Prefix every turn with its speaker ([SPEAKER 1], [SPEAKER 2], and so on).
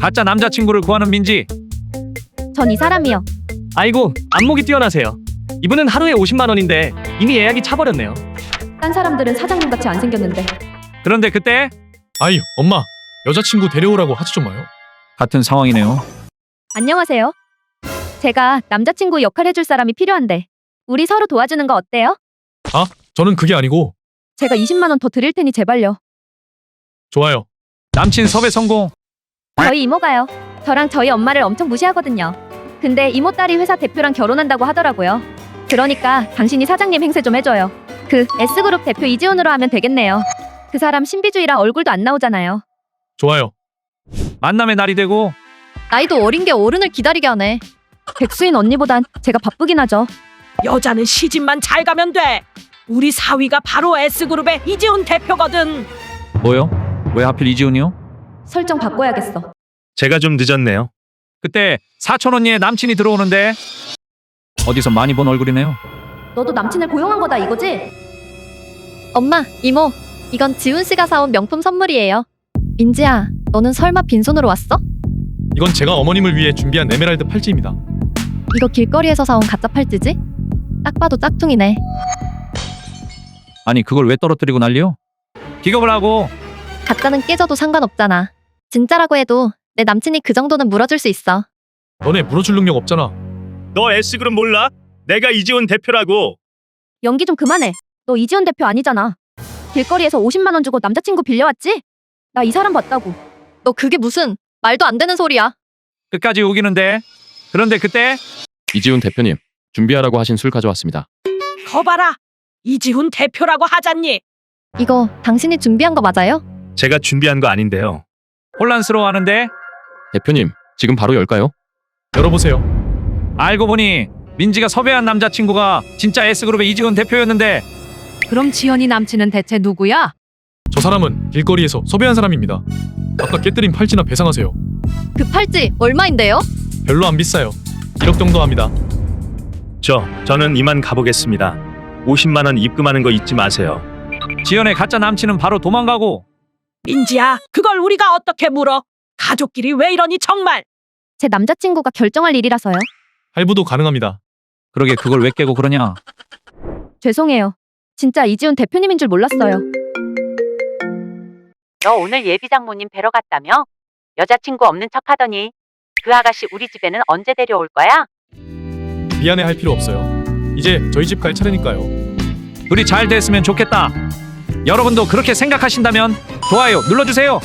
[SPEAKER 1] 가짜 남자친구를 구하는 민지.
[SPEAKER 2] 전 이 사람이요.
[SPEAKER 3] 아이고 안목이 뛰어나세요. 이분은 하루에 50만 원인데 이미 예약이 차버렸네요.
[SPEAKER 2] 딴 사람들은 사장님 같이 안 생겼는데
[SPEAKER 1] 그런데 그때
[SPEAKER 4] 아이, 엄마. 여자친구 데려오라고 하지 좀 마요.
[SPEAKER 1] 같은 상황이네요.
[SPEAKER 2] 안녕하세요. 제가 남자친구 역할 해줄 사람이 필요한데 우리 서로 도와주는 거 어때요?
[SPEAKER 4] 저는 그게 아니고
[SPEAKER 2] 제가 20만 원 더 드릴 테니 제발요.
[SPEAKER 4] 좋아요.
[SPEAKER 1] 남친 섭외 성공.
[SPEAKER 2] 저희 이모가요. 저랑 저희 엄마를 엄청 무시하거든요. 근데 이모 딸이 회사 대표랑 결혼한다고 하더라고요. 그러니까 당신이 사장님 행세 좀 해줘요. 그 S그룹 대표 이지훈으로 하면 되겠네요. 그 사람 신비주의라 얼굴도 안 나오잖아요.
[SPEAKER 4] 좋아요.
[SPEAKER 1] 만남의 날이 되고
[SPEAKER 2] 나이도 어린 게 어른을 기다리게 하네. 백수인 언니보단 제가 바쁘긴 하죠.
[SPEAKER 5] 여자는 시집만 잘 가면 돼. 우리 사위가 바로 S그룹의 이지훈 대표거든.
[SPEAKER 1] 뭐요? 왜 하필 이지훈이요?
[SPEAKER 2] 설정 바꿔야겠어.
[SPEAKER 6] 제가 좀 늦었네요.
[SPEAKER 1] 그때 사촌 언니의 남친이 들어오는데 어디서 많이 본 얼굴이네요.
[SPEAKER 2] 너도 남친을 고용한 거다 이거지? 엄마, 이모, 이건 지훈 씨가 사온 명품 선물이에요. 민지야, 너는 설마 빈손으로 왔어?
[SPEAKER 4] 이건 제가 어머님을 위해 준비한 에메랄드 팔찌입니다.
[SPEAKER 2] 이거 길거리에서 사온 가짜 팔찌지? 딱 봐도 짝퉁이네.
[SPEAKER 1] 아니 그걸 왜 떨어뜨리고 난리요? 기겁을 하고
[SPEAKER 2] 가짜는 깨져도 상관없잖아. 진짜라고 해도 내 남친이 그 정도는 물어줄 수 있어.
[SPEAKER 4] 너네 물어줄 능력 없잖아.
[SPEAKER 6] 너 S그룹 몰라? 내가 이지훈 대표라고.
[SPEAKER 2] 연기 좀 그만해. 너 이지훈 대표 아니잖아. 길거리에서 50만 원 주고 남자친구 빌려왔지? 나 이 사람 봤다고. 너 그게 무슨 말도 안 되는 소리야.
[SPEAKER 1] 끝까지 우기는데 그런데 그때
[SPEAKER 7] 이지훈 대표님, 준비하라고 하신 술 가져왔습니다.
[SPEAKER 5] 거봐라. 이지훈 대표라고 하잖니.
[SPEAKER 2] 이거 당신이 준비한 거 맞아요?
[SPEAKER 6] 제가 준비한 거 아닌데요.
[SPEAKER 1] 혼란스러워하는데
[SPEAKER 7] 대표님, 지금 바로 열까요?
[SPEAKER 4] 열어보세요.
[SPEAKER 1] 알고 보니 민지가 섭외한 남자친구가 진짜 S그룹의 이지훈 대표였는데
[SPEAKER 8] 그럼 지연이 남친은 대체 누구야?
[SPEAKER 4] 저 사람은 길거리에서 섭외한 사람입니다. 아까 깨뜨린 팔찌나 배상하세요.
[SPEAKER 2] 그 팔찌 얼마인데요?
[SPEAKER 4] 별로 안 비싸요. 1억 정도 합니다.
[SPEAKER 6] 저, 저는 이만 가보겠습니다. 50만 원 입금하는 거 잊지 마세요.
[SPEAKER 1] 지연의 가짜 남친은 바로 도망가고
[SPEAKER 5] 민지야, 그걸 우리가 어떻게 물어? 가족끼리 왜 이러니 정말.
[SPEAKER 2] 제 남자친구가 결정할 일이라서요.
[SPEAKER 4] 할부도 가능합니다.
[SPEAKER 1] 그러게 그걸 왜 깨고 그러냐
[SPEAKER 2] 죄송해요. 진짜 이지훈 대표님인 줄 몰랐어요.
[SPEAKER 9] 너 오늘 예비 장모님 뵈러 갔다며? 여자친구 없는 척 하더니 그 아가씨 우리 집에는 언제 데려올 거야?
[SPEAKER 4] 미안해 할 필요 없어요. 이제 저희 집 갈 차례니까요.
[SPEAKER 1] 둘이 잘 됐으면 좋겠다 여러분도 그렇게 생각하신다면 좋아요 눌러주세요